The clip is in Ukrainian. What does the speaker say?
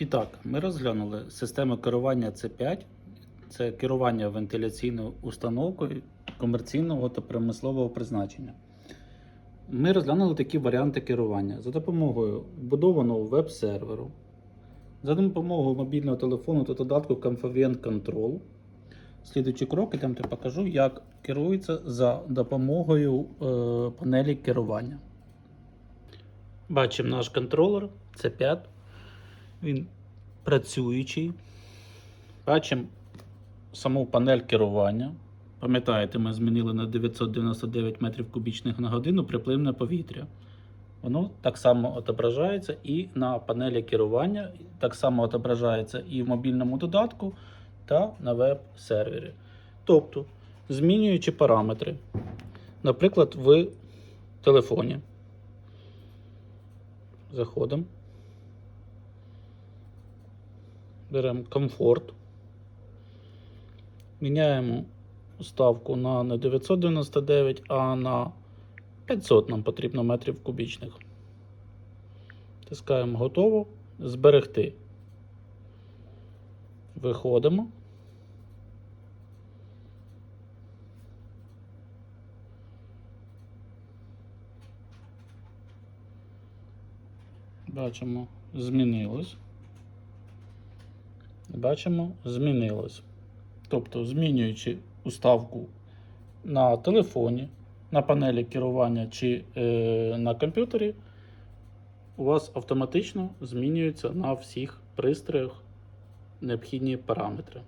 І так, ми розглянули систему керування C5. Це керування вентиляційною установкою комерційного та промислового призначення. Ми розглянули такі варіанти керування за допомогою вбудованого веб-серверу, за допомогою мобільного телефону та додатку Conference Control. Слідуючий крок, я я покажу, як керується за допомогою е, панелі керування. Бачимо наш контролер C5. Він працюючий. Бачимо саму панель керування. Пам'ятаєте, ми змінили на 999 метрів кубічних на годину припливне повітря. Воно так само отображається і на панелі керування, так само отображається і в мобільному додатку та на веб-сервері. Тобто, змінюючи параметри, наприклад, в телефоні. Заходимо. Беремо комфорт. Міняємо ставку на не 999, а на 500 нам потрібно метрів кубічних. Тискаємо готово. Зберегти. Виходимо. Бачимо, змінилось. Бачимо, змінилось. Тобто, змінюючи уставку на телефоні, на панелі керування чи е, на комп'ютері, у вас автоматично змінюються на всіх пристроях необхідні параметри.